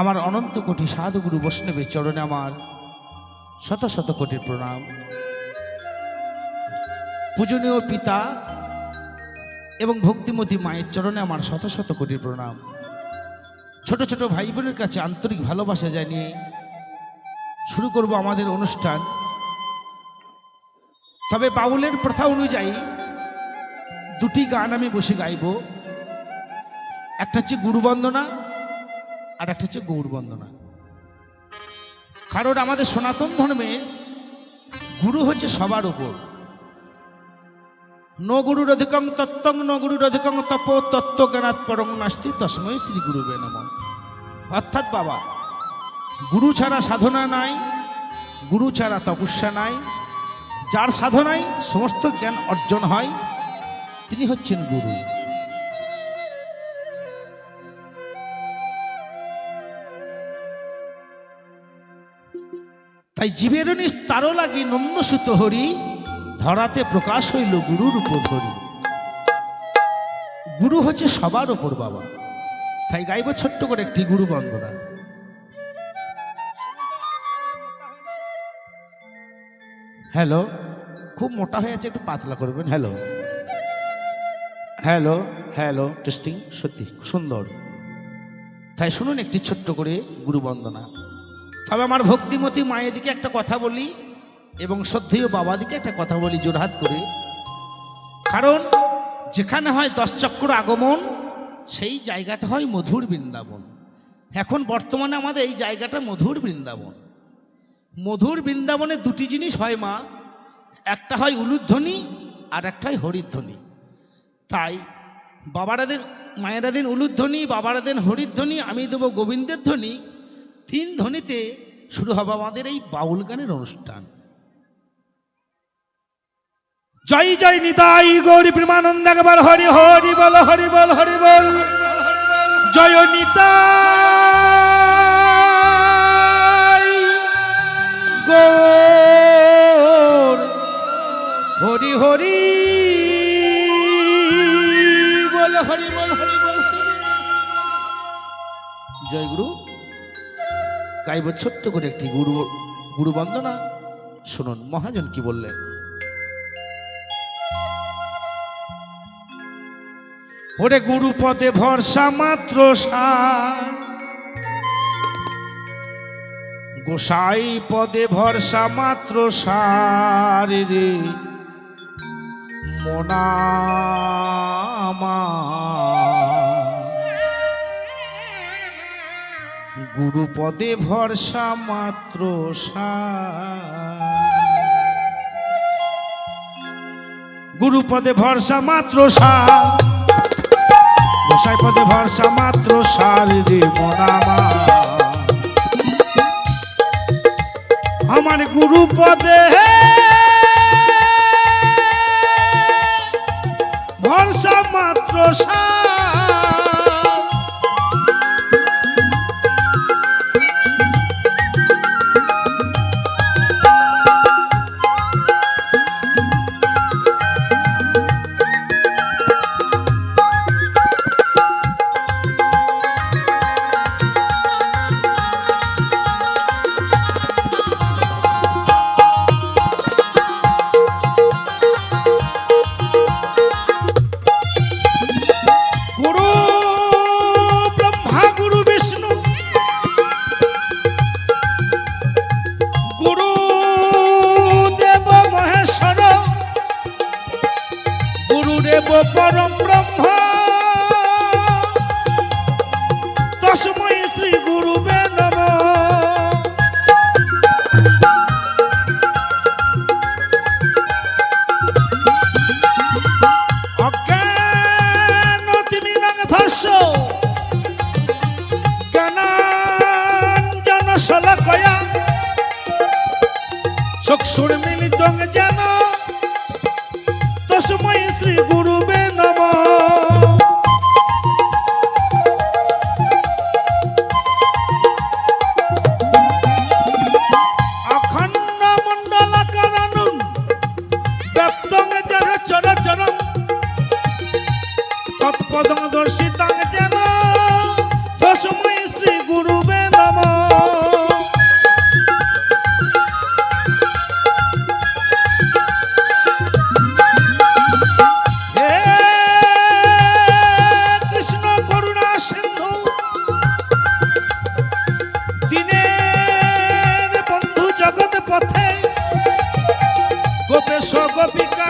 আমার অনন্ত কোটি সাধুগুরু বৈষ্ণবের চরণে আমার শত শত কোটির প্রণাম। পূজনীয় পিতা এবং ভক্তিমতী মায়ের চরণে আমার শত শত কোটির প্রণাম। ছোট ছোট ভাই বোনের কাছে আন্তরিক ভালোবাসা জানিয়ে শুরু করব আমাদের অনুষ্ঠান। তবে বাউলের প্রথা অনুযায়ী দুটি গান আমি বসে গাইব। একটা হচ্ছে গুরুবন্দনা আর একটা হচ্ছে গৌরবন্দনা কারণ আমাদের সনাতন ধর্মে গুরু হচ্ছে সবার উপর। ন গুরুর অধিকং তত্ত্বং, ন গুরুর অধিকং তপ তত্ত্ব জ্ঞানাৎ পরং নাস্তি তসময় শ্রী গুরুবে নম। অর্থাৎ বাবা, গুরু ছাড়া সাধনা নাই, গুরু ছাড়া তপস্যা নাই, যার সাধনায় সমস্ত জ্ঞান অর্জন হয়, তিনি হচ্ছেন গুরু। তাই জীবের তারও লাগি নন্দসুত হরি, ধরাতে প্রকাশ হইল গুরুর উপধরি গুরু হচ্ছে সবার ওপর বাবা। তাই গাইব ছোট্ট করে একটি গুরু বন্দনা। হ্যালো, খুব মোটা হয়ে আছে, একটু পাতলা করবেন। হ্যালো। হ্যালো হ্যালো, টেস্টিং, সত্যি সুন্দর। তাই শুনুন একটি ছোট্ট করে গুরু বন্দনা। তবে আমার ভক্তিমতী মায়ের দিকে একটা কথা বলি এবং শ্রদ্ধেয় বাবা দিকে একটা কথা বলি জোরহাত করে। কারণ যেখানে হয় দশ চক্র আগমন, সেই জায়গাটা হয় মধুর বৃন্দাবন। এখন বর্তমানে আমাদের এই জায়গাটা মধুর বৃন্দাবন। মধুর বৃন্দাবনে দুটি জিনিস হয় মা, একটা হয় উলুধ্বনি আর একটা হয় হরিধ্বনি। তাই বাবারা দেন, মায়েরা দেন উলুধ্বনি, বাবারা দেন হরিধ্বনি, আমি দেবো গোবিন্দের ধ্বনি তিন ধ্বনিতে শুরু হবে আমাদের এই বাউল গানের অনুষ্ঠান। জয় জয় নিতাই গৌরী প্রেমানন্দ, একবার হরি হরি বল হরি বল হরি বল। জয় নিতাই। গাইব ছোট্ট করে একটি গুরু গুরু বন্দনা। শুনুন, মহাজন কি বললেন? ওরে গুরু পদে ভরসা মাত্র গোসাই পদে ভরসা মাত্র সার রে। গুরু পদে ভরসা মাত্র সার। গুরু পদে ভরসা মাত্র গোসাই পদে ভরসা মাত্র সার মোনামা আমার। গুরু পদে চক্ষুর মিলিতং যেন তসময় Gopika.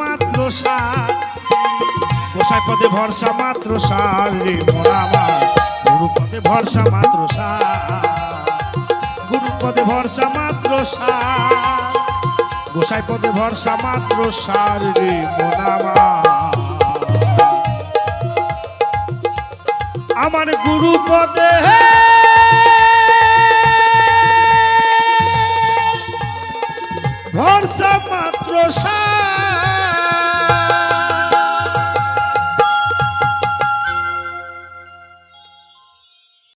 মাত্র সার। গোসাই পদে ভরসা মাত্র সার রে গুরু পদে ভরসা মাত্র সার। গুরু পদে ভরসা মাত্র সার। গোসাই পদে ভরসা মাত্র সার রে আমার। গুরু পদে ভরসা মাত্র সার।